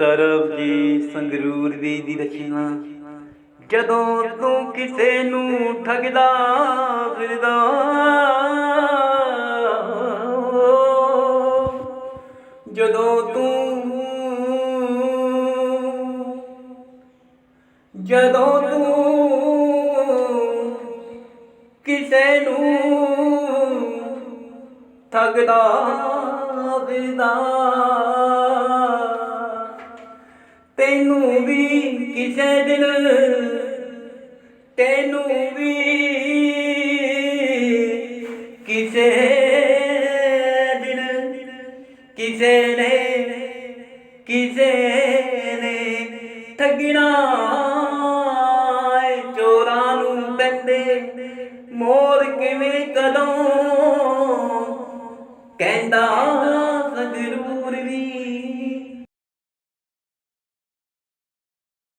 ਸਰਬ ਜੀ ਸੰਗਰੂਰ ਦੀ ਦੀ ਰਚਨਾ। ਜਦੋਂ ਤੂੰ ਕਿਸੇ ਨੂੰ ਠਗਦਾ, ਫਿਰਦਾ, ਜਦੋਂ ਤੂੰ ਜਦੋਂ ਤੂੰ ਕਿਸੇ ਨੂੰ ਠਗਦਾ, ਫਿਰਦਾ। ਤੈਨੂੰ ਵੀ ਕਿਸੇ ਦਿਨ, ਤੈਨੂੰ ਵੀ ਕਿਸੇ ਦਿਨ, ਕਿਸੇ ਨੇ ਕਿਸੇ ਨੇ ਠੱਗਣਾ ਚੋਰਾਂ ਨੂੰ ਪੈਂਦੇ ਮੋਰ ਕਿਵੇਂ ਕਦੋਂ? ਕਹਿੰਦਾ